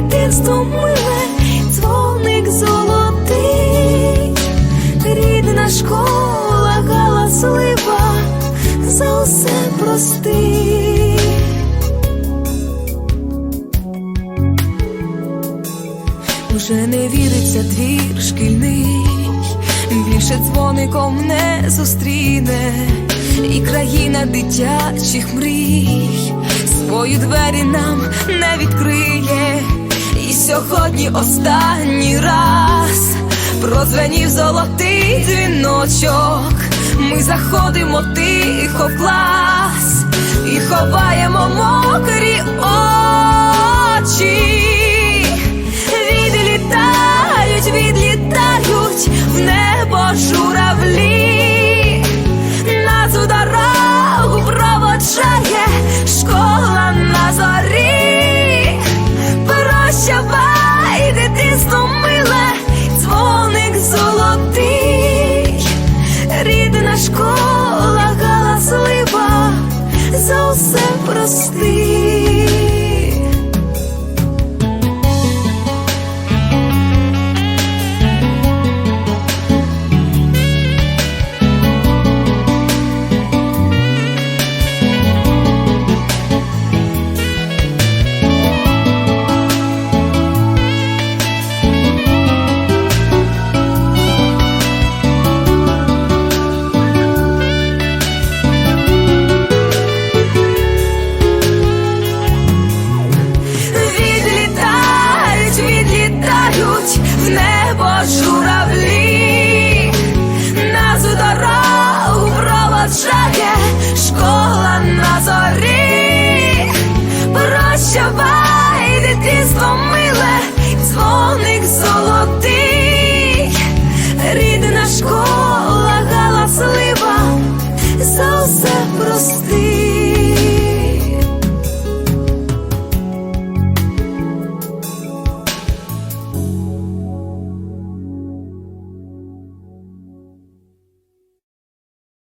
дитинство миле, дзвоник золотий, рідна школа галаслива, за усе прости. Уже не віриться двір шкільний, більше дзвоником не зустріне, і країна дитячих мрій свої двері нам не відкриє сьогодні останній раз. Прозвенів золотий дзвіночок, ми заходимо тихо в клас і ховаємо мокрі очі, відлітають, відлітають в небо. sleep.